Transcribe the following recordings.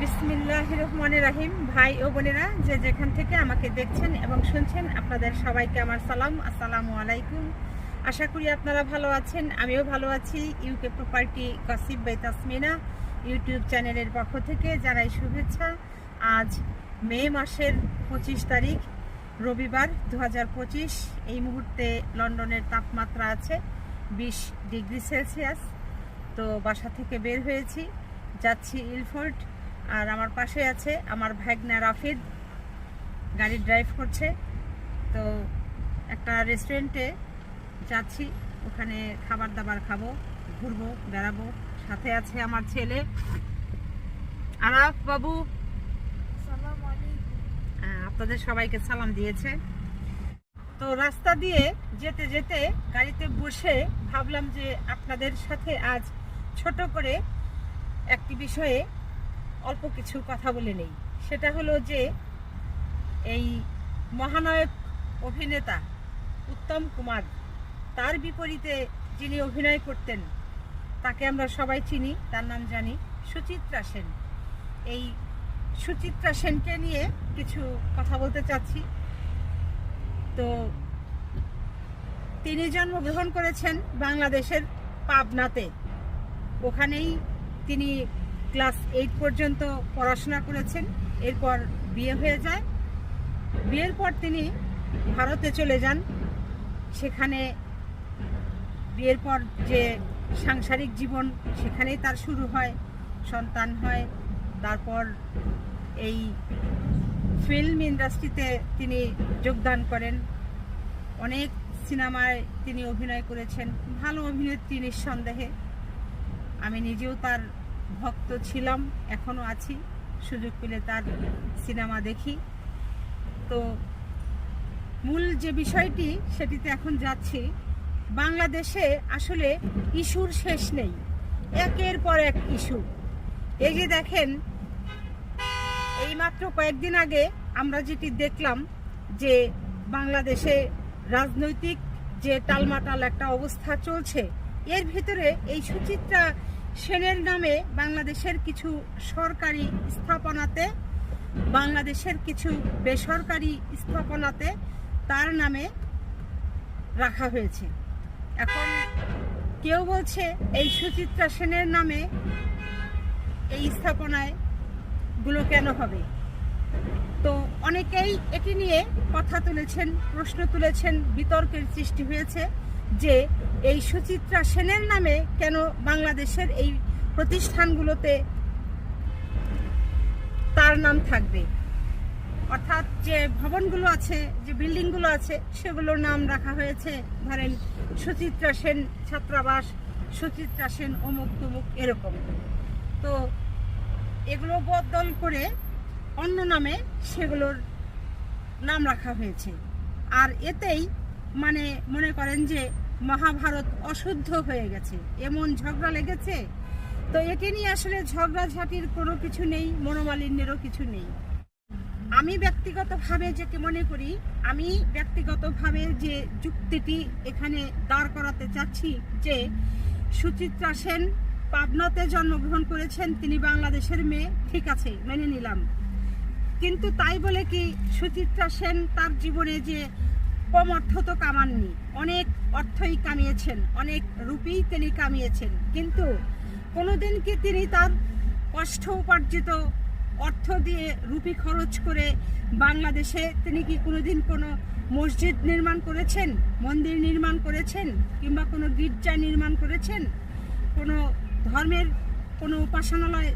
বিসমিল্লাহ রহমানের রাহিম ভাই ও বোনেরা, যে যেখান থেকে আমাকে দেখছেন এবং শুনছেন, আপনাদের সবাইকে আমার সালাম। আসসালামু আলাইকুম। আশা করি আপনারা ভালো আছেন, আমিও ভালো আছি। UK property কাসিব by Tasmina YouTube চ্যানেলের পক্ষ থেকে জানাই শুভেচ্ছা। আজ মে মাসের পঁচিশ তারিখ, রবিবার দু হাজার পঁচিশ। এই মুহূর্তে লন্ডনের তাপমাত্রা আছে বিশ ডিগ্রি সেলসিয়াস। তো বাসা থেকে বের হয়েছি, যাচ্ছি ইলফোর্ট। আর আমার পাশে আছে আমার ভাগনা রাফিদ। গাড়ি ড্রাইভ করছে। তো একটা রেস্টুরেন্টে যাচ্ছি ওখানে খাবার দাবার খাব ঘুরবো বেড়াবো। সাথে আছে আমার ছেলে। আরাফ বাবু। হ্যাঁ, আপনাদের সবাইকে সালাম দিয়েছে। তো রাস্তা দিয়ে যেতে যেতে গাড়িতে বসে ভাবলাম যে আপনাদের সাথে আজ ছোট করে একটি বিষয়ে অল্প কিছু কথা বলে নেই। সেটা হলো যে, এই মহানায়ক অভিনেতা উত্তম কুমার, তার বিপরীতে যিনি অভিনয় করতেন, তাকে আমরা সবাই চিনি, তার নাম জানি সুচিত্রা সেন। এই সুচিত্রা সেনকে নিয়ে কিছু কথা বলতে চাচ্ছি। তো, তিনি জন্মগ্রহণ করেছেন বাংলাদেশের পাবনাতে। ওখানেই তিনি ক্লাস এইট পর্যন্ত পড়াশোনা করেছেন, এরপর বিয়ে হয়ে যায়। বিয়ের পর তিনি ভারতে চলে যান। সেখানে বিয়ের পর যে সাংসারিক জীবন, সেখানেই তার শুরু হয়, সন্তান হয়। তারপর এই ফিল্ম ইন্ডাস্ট্রিতে তিনি যোগদান করেন। অনেক সিনেমায় তিনি অভিনয় করেছেন। ভালো অভিনেত্রী নিঃসন্দেহে। আমি নিজেও তার ভক্ত ছিলাম এখনও আছি। সুযোগ পেলে তার সিনেমা দেখি। তো মূল যে বিষয়টি, সেটিতে এখন যাচ্ছি। বাংলাদেশে আসলে ইস্যুর শেষ নেই। একের পর এক ইস্যু। এই যে দেখেন, এইমাত্র কয়েকদিন আগে আমরা যেটি দেখলাম যে বাংলাদেশে রাজনৈতিক যে টালমাটাল একটা অবস্থা চলছে, এর ভিতরে এই সুচিত্রা সেনের নামে বাংলাদেশের কিছু সরকারি স্থাপনাতে, বাংলাদেশের কিছু বেসরকারি স্থাপনাতে তার নামে রাখা হয়েছে। এখন কেউ বলছে এই সুচিত্রা সেনের নামে এই স্থাপনায়গুলো কেন হবে? তো অনেকেই এটি নিয়ে কথা তুলেছেন, প্রশ্ন তুলেছেন, বিতর্কের সৃষ্টি হয়েছে। যে এই সুচিত্রা সেনের নামে কেন বাংলাদেশের এই প্রতিষ্ঠানগুলোতে তার নাম থাকবে? অর্থাৎ যে ভবনগুলো আছে, যে বিল্ডিংগুলো আছে, সেগুলোর নাম রাখা হয়েছে। ধরেন সুচিত্রা সেন ছাত্রাবাস, সুচিত্রা সেন অমুক তমুক এরকম। তো এগুলো বদল করে অন্য নামে সেগুলোর নাম রাখা হয়েছে। আর এতেই মানে মনে করেন যে মহাভারত অশুদ্ধ হয়ে গেছে, এমন ঝগড়া লেগেছে। তো এটি নিয়ে আসলে ঝগড়াঝাটির কোনো কিছু নেই, মনোমালিন্যেরও কিছু নেই। আমি ব্যক্তিগতভাবে যেটি মনে করি, আমি ব্যক্তিগতভাবে যে যুক্তিটি এখানে দাঁড় করাতে চাচ্ছি যে সুচিত্রা সেন পাবনাতে জন্মগ্রহণ করেছেন, তিনি বাংলাদেশের মেয়ে, ঠিক আছে, মেনে নিলাম। কিন্তু তাই বলে কি সুচিত্রা সেন তার জীবনে যে কম অর্থ তো কামাননি। অনেক অর্থই কামিয়েছেন, অনেক রুপিই তিনি কামিয়েছেন। কিন্তু কোনোদিন কি তিনি তার কষ্ট উপার্জিত অর্থ দিয়ে রুপি খরচ করে বাংলাদেশে তিনি কি কোনোদিন কোনো মসজিদ নির্মাণ করেছেন, মন্দির নির্মাণ করেছেন, কিংবা কোনো গির্জা নির্মাণ করেছেন? কোনো ধর্মের কোনো উপাসনালয়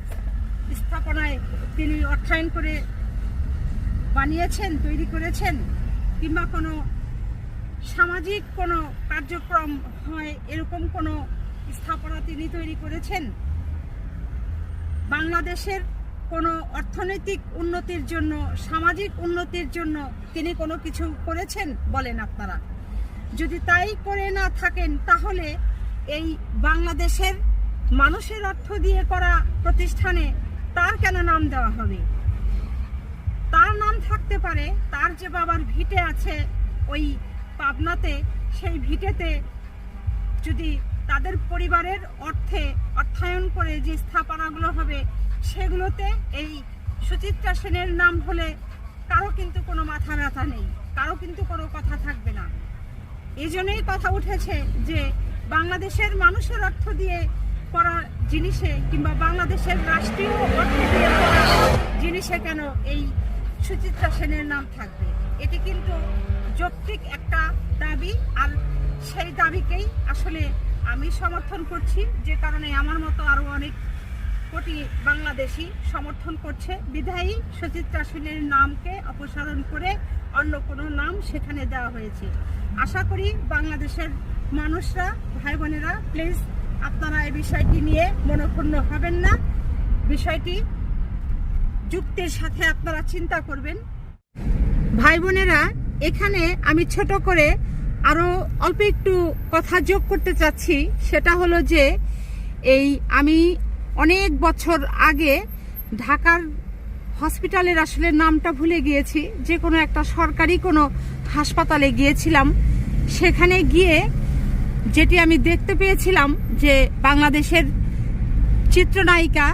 স্থাপনায় তিনি অর্থায়ন করে বানিয়েছেন, তৈরি করেছেন, কিংবা কোনো সামাজিক কোনো কার্যক্রম হয়, এরকম কোনো স্থাপনা তিনি তৈরি করেছেন? বাংলাদেশের কোনো অর্থনৈতিক উন্নতির জন্য, সামাজিক উন্নতির জন্য তিনি কোনো কিছু করেছেন বলেন আপনারা? যদি তাই করে না থাকেন, তাহলে এই বাংলাদেশের মানুষের অর্থ দিয়ে করা প্রতিষ্ঠানে তার কেন নাম দেওয়া হবে? তার নাম থাকতে পারে, তার যে বাবার ভিটে আছে ওই পাবনাতে সেই ভিটেতে যদি তাদের পরিবারের অর্থে অর্থায়ন করে যে স্থাপনাগুলো হবে, সেগুলোতে এই সুচিত্রা সেনের নাম হলে কারও কিন্তু কোনো মাথা ব্যথা নেই, কারও কিন্তু কোনো কথা থাকবে না। এই জন্যই কথা উঠেছে যে বাংলাদেশের মানুষের অর্থ দিয়ে করা জিনিসে কিংবা বাংলাদেশের রাষ্ট্রীয় অর্থ দিয়ে করা জিনিসে কেন এই সুচিত্রা সেনের নাম থাকবে? এটি কিন্তু যৌক্তিক একটা দাবি, আর সেই দাবিকেই আসলে আমি সমর্থন করছি। যে কারণে আমার মতো আরও অনেক কোটি বাংলাদেশি সমর্থন করছে। বিধায়ী সুচিত্রা সেনের নামকে অপসারণ করে অন্য কোনো নাম সেখানে দেওয়া হয়েছে। আশা করি বাংলাদেশের মানুষরা ভাই বোনেরা প্লিজ আপনারা এই বিষয়টি নিয়ে মনক্ষুণ্ণ হবেন না। বিষয়টি যুক্তির সাথে আপনারা চিন্তা করবেন। ভাই বোনেরা এখানে আমি ছোট করে আরও অল্প একটু কথা যোগ করতে চাচ্ছি। সেটা হলো যে, এই আমি অনেক বছর আগে ঢাকার হসপিটালের আসলে নামটা ভুলে গিয়েছি। যে কোনো একটা সরকারি কোনো হাসপাতালে গিয়েছিলাম। সেখানে গিয়ে যেটি আমি দেখতে পেয়েছিলাম যে বাংলাদেশের চিত্রনায়িকা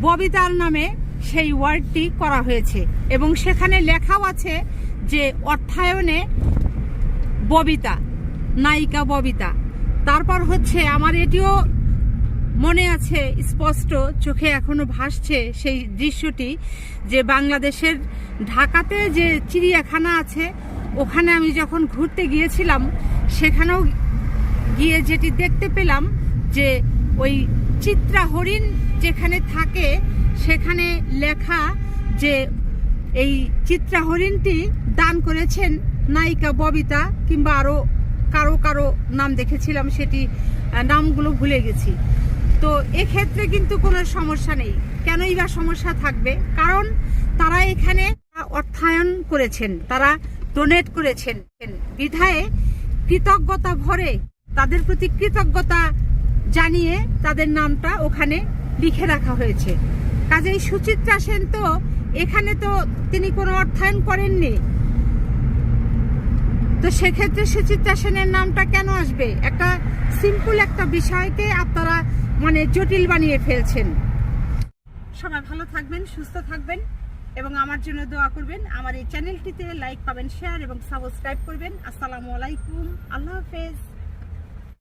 ববিতার নামে সেই ওয়ার্ডটি করা হয়েছে। এবং সেখানে লেখাও আছে যে অর্থায়নে ববিতা, নায়িকা ববিতা। তারপর হচ্ছে আমার এটিও মনে আছে, স্পষ্ট চোখে এখনও ভাসছে সেই দৃশ্যটি যে বাংলাদেশের ঢাকাতে যে চিড়িয়াখানা আছে, ওখানে আমি যখন ঘুরতে গিয়েছিলাম, সেখানেও গিয়ে যেটি দেখতে পেলাম যে ওই চিত্রা হরিণ যেখানে থাকে সেখানে লেখা যে এই চিত্রা হরিণটি দান করেছেন নায়িকা ববিতা কিংবা আরও কারও কারও নাম দেখেছিলাম, সেটি নামগুলো ভুলে গেছি। তো এক্ষেত্রে কিন্তু কোনো সমস্যা নেই। কেনই বা সমস্যা থাকবে? কারণ তারা এখানে অর্থায়ন করেছেন, তারা ডোনেট করেছেন। বিধায়ে কৃতজ্ঞতা ভরে, তাদের প্রতি কৃতজ্ঞতা জানিয়ে তাদের নামটা ওখানে লিখে রাখা হয়েছে। কাজেই সুচিত্রা সেন তো এখানে তো তিনি কোনো অর্থায়ন করেননি। তো সেক্ষেত্রে সুচিত্রা সেনের নামটা কেন আসবে? একটা সিম্পল একটা বিষয়কে আপনারা মানে জটিল বানিয়ে ফেলছেন। সবাই ভালো থাকবেন, সুস্থ থাকবেন এবং আমার জন্য দোয়া করবেন। আমার এই চ্যানেলটিতে লাইক পাবেন শেয়ার এবং সাবস্ক্রাইব করবেন। আসসালামু আলাইকুম। আল্লাহ হাফেজ।